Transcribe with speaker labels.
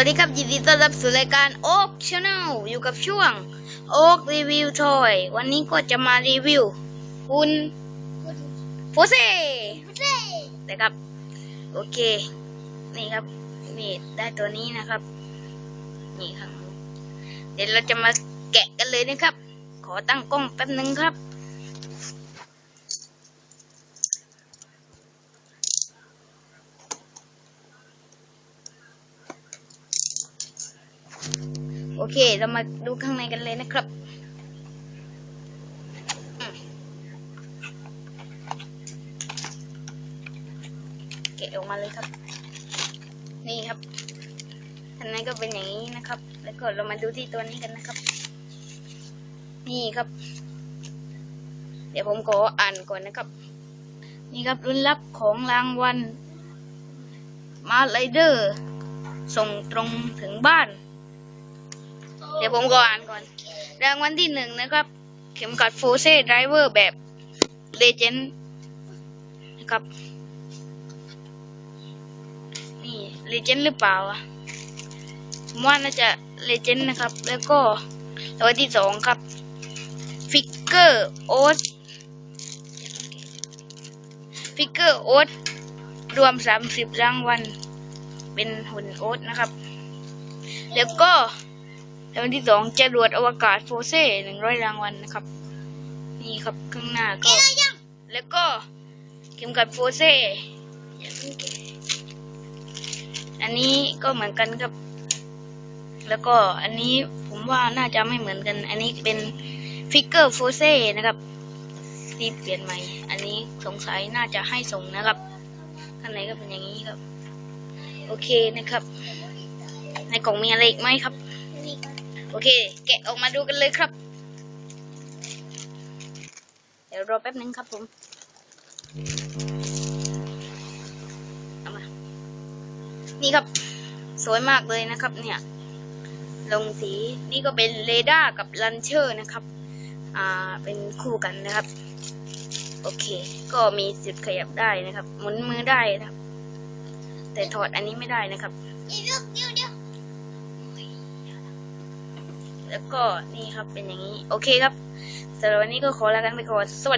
Speaker 1: วัสดีครับยินดีต้อนรับสู่รายการโอ๊กชาแนลอยู่กับช่วงโอ๊กรีวิวทอย วันนี้ก็จะมารีวิวคุณโฟเซ่นะครับ โอเค นี่ครับนี่ได้ตัวนี้นะครับ นี่ครับ เดี๋ยวเราจะมาแกะกันเลยนะครับ ขอตั้งกล้องแป๊บนึงครับ โอเค เรามาดูข้างในกันเลยนะครับเกะออกมาเลยครับ นี่ครับข้างในก็เป็นอย่างนี้นะครับ แล้วก็เรามาดูที่ตัวนี้กันนะครับ นี่ครับ เดี๋ยวผมขออ่านก่อนนะครับ นี่ครับรุ่นลับของรางวัลมาไลเดอร์ ส่งตรงถึงบ้าน เดี๋ยวผมก็อ่านก่อน รางวัลที่หนึ่งนะครับ เข็มขัดโฟเซ่ไดรเวอร์แบบเลเจนด์นะครับ นี่เลเจนด์หรือเปล่าอะผมว่าน่าจะเลเจนด์นะครับ แล้วก็รางวัลที่สองครับ ฟิกเกอร์โอ๊ตฟิกเกอร์โอ๊ตรวมสามสิบรางวัลเป็นหุ่นโอ๊ตนะครับ แล้วก็ รางวัลที่สองจรวดอวกาศโฟเซ่หนึ่งร้อยรางวัลนะครับ นี่ครับข้างหน้าก็ แล้วก็เข็มขัดโฟเซ่อย่าเพิ่งแกะอันนี้ก็เหมือนกันครับ แล้วก็อันนี้ผมว่าน่าจะไม่เหมือนกัน อันนี้เป็นฟิกเกอร์โฟเซ่นะครับที่เปลี่ยนใหม่ อันนี้สงสัยน่าจะให้ส่งนะครับข้างในก็เป็นอย่างนี้ครับ โอเคนะครับ ในกล่องมีอะไรอีกไหมครับ โอเค แกะออกมาดูกันเลยครับ เดี๋ยวรอแป๊บนึงครับผมเอามานี่ครับ สวยมากเลยนะครับ เนี่ย ลงสีนี่ก็เป็นเรดาร์กับลันเชอร์นะครับ อ่าเป็นคู่กันนะครับ โอเค ก็มีจุดขยับได้นะครับ หมุนมือได้นะครับ แต่ถอดอันนี้ไม่ได้นะครับ แล้วก็นี่ครับเป็นอย่างนี้ โอเคครับสำหรับวันนี้ก็ขอลากันไปก่อนสวัสดี